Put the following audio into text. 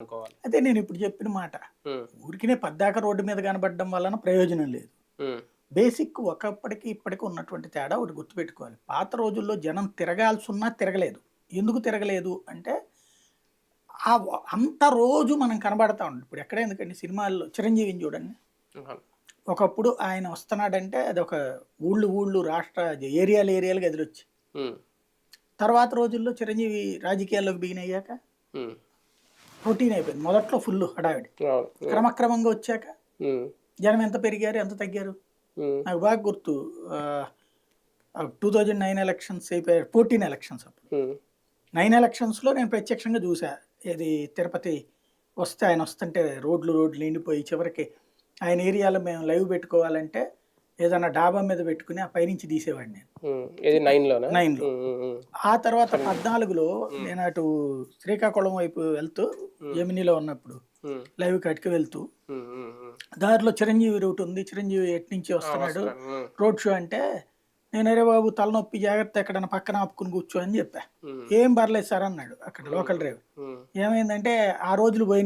అనుకోవాలి. అదే నేను ఇప్పుడు చెప్పిన మాట ఊరికినే పద్దాక రోడ్డు మీద కనబడడం వలన ప్రయోజనం లేదు. బేసిక్ ఒకప్పటికి ఇప్పటికి ఉన్నటువంటి తేడా ఒకటి గుర్తుపెట్టుకోవాలి. పాత రోజుల్లో జనం తిరగాల్సి ఉన్నా తిరగలేదు. ఎందుకు తిరగలేదు అంటే ఆ అంత రోజు మనం కనబడతా ఉండి. ఇప్పుడు ఎక్కడ ఎందుకండి? సినిమాల్లో చిరంజీవిని చూడండి. ఒకప్పుడు ఆయన వస్తున్నాడంటే అది ఒక ఊళ్ళు ఊళ్ళు రాష్ట్ర ఏరియాలు ఏరియాలు ఎదురొచ్చి. తర్వాత రోజుల్లో చిరంజీవి రాజకీయాల్లోకి బిగిన్ అయ్యాక ఉమ్, రొటీన్ అయిపోయింది. మొదట్లో ఫుల్ హడావిడి. క్రమక్రమంగా వచ్చాక జనం ఎంత పెరిగారు ఎంత తగ్గారు? నాకు బాగా గుర్తు టూ థౌజండ్ నైన్ ఎలక్షన్స్ అయిపోయారు ఫోర్టీన్ ఎలక్షన్స్ అప్పుడు. నైన్ ఎలక్షన్స్లో నేను ప్రత్యక్షంగా చూసా. ఇది తిరుపతి వస్తే ఆయన వస్తుంటే రోడ్లు రోడ్లు నిండిపోయి చివరికి ఆయన ఏరియాలో మేము లైవ్ పెట్టుకోవాలంటే ఏదైనా డాబా మీద పెట్టుకుని ఆ పైనుంచి తీసేవాడిని నేను. ఉమ్. ఇది నైన్ లోనా? Nine లో. ఉమ్, ఉమ్, ఉమ్. ఆ తర్వాత పద్నాలుగులో నేను అటు శ్రీకాకుళం వైపు వెళ్తూ జమినీలో ఉన్నప్పుడు లైవ్ కట్కి వెళ్తూ. దారిలో చిరంజీవి రూట్ ఉంది. చిరంజీవి ఎటు నుంచి వస్తున్నాడు? రోడ్ షో అంటే నేను అరే బాబు తలనొప్పి జాగ్రత్త ఎక్కడైనా పక్కన ఆపుకుని కూర్చో అని చెప్పా. ఏం పర్లేదు సార్ అన్నాడు అక్కడ లోకల్ డ్రైవర్. ఏమైందంటే ఆ రోజులు పోయిన